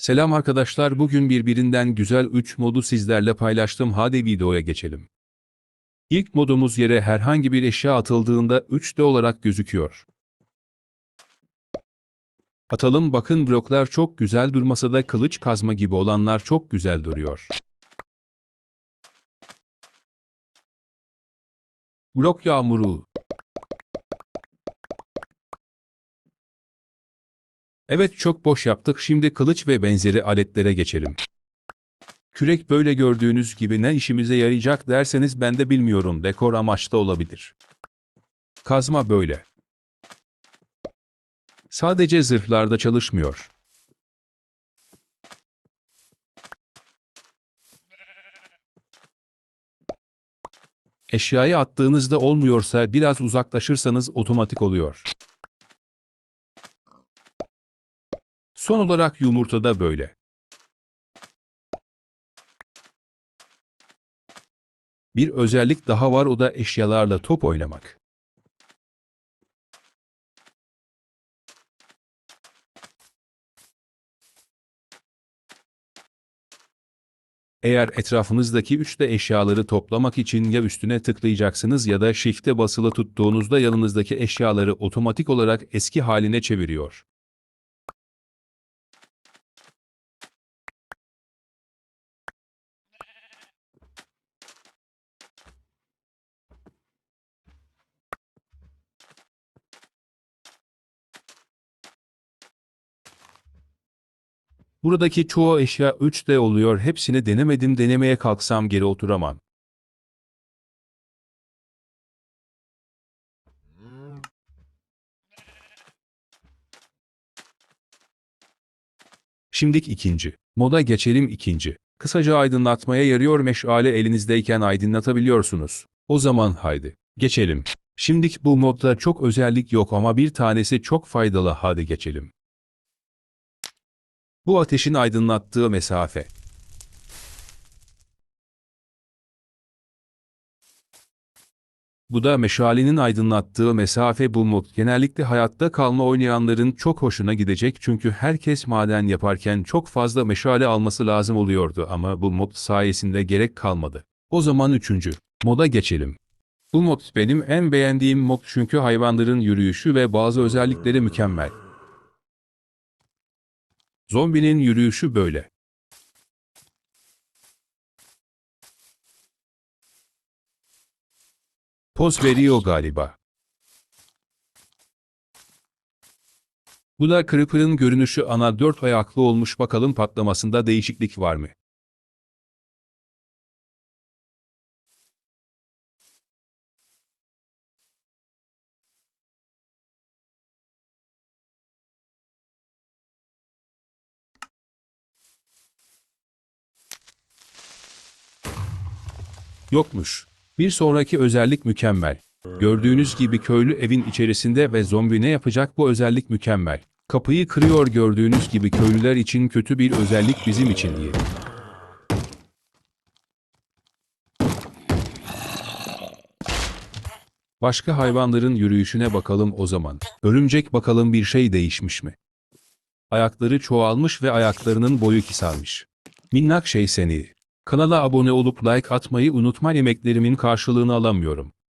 Selam arkadaşlar bugün birbirinden güzel 3 modu sizlerle paylaştım hadi videoya geçelim. İlk modumuz yere herhangi bir eşya atıldığında 3D olarak gözüküyor. Atalım bakın bloklar çok güzel durmasa da kılıç kazma gibi olanlar çok güzel duruyor. Blok yağmuru. Evet çok boş yaptık şimdi kılıç ve benzeri aletlere geçelim. Kürek böyle gördüğünüz gibi ne işimize yarayacak derseniz ben de bilmiyorum dekor amaçlı olabilir. Kazma böyle. Sadece zırhlarda çalışmıyor. Eşyayı attığınızda olmuyorsa biraz uzaklaşırsanız otomatik oluyor. Son olarak yumurta da böyle. Bir özellik daha var o da eşyalarla top oynamak. Eğer etrafınızdaki 3 de eşyaları toplamak için ya üstüne tıklayacaksınız ya da shift'e basılı tuttuğunuzda yanınızdaki eşyaları otomatik olarak eski haline çeviriyor. Buradaki çoğu eşya 3D oluyor hepsini denemedim denemeye kalksam geri oturamam. Şimdik ikinci. Moda geçelim ikinci. Kısaca aydınlatmaya yarıyor meşale elinizdeyken aydınlatabiliyorsunuz. O zaman haydi. Geçelim. Şimdik bu modda çok özellik yok ama bir tanesi çok faydalı hadi geçelim. Bu ateşin aydınlattığı mesafe. Bu da meşalenin aydınlattığı mesafe bu mod genellikle hayatta kalma oynayanların çok hoşuna gidecek çünkü herkes maden yaparken çok fazla meşale alması lazım oluyordu ama bu mod sayesinde gerek kalmadı. O zaman üçüncü moda geçelim. Bu mod benim en beğendiğim mod çünkü hayvanların yürüyüşü ve bazı özellikleri mükemmel. Zombinin yürüyüşü böyle. Poz veriyor galiba. Bu da Creeper'ın görünüşü ana dört ayaklı olmuş bakalım patlamasında değişiklik var mı? Yokmuş. Bir sonraki özellik mükemmel. Gördüğünüz gibi köylü evin içerisinde ve zombi ne yapacak bu özellik mükemmel. Kapıyı kırıyor gördüğünüz gibi köylüler için kötü bir özellik bizim için iyi. Başka hayvanların yürüyüşüne bakalım o zaman. Örümcek bakalım bir şey değişmiş mi? Ayakları çoğalmış ve ayaklarının boyu kısalmış. Minnak şey seni. Kanala abone olup like atmayı unutma emeklerimin karşılığını alamıyorum.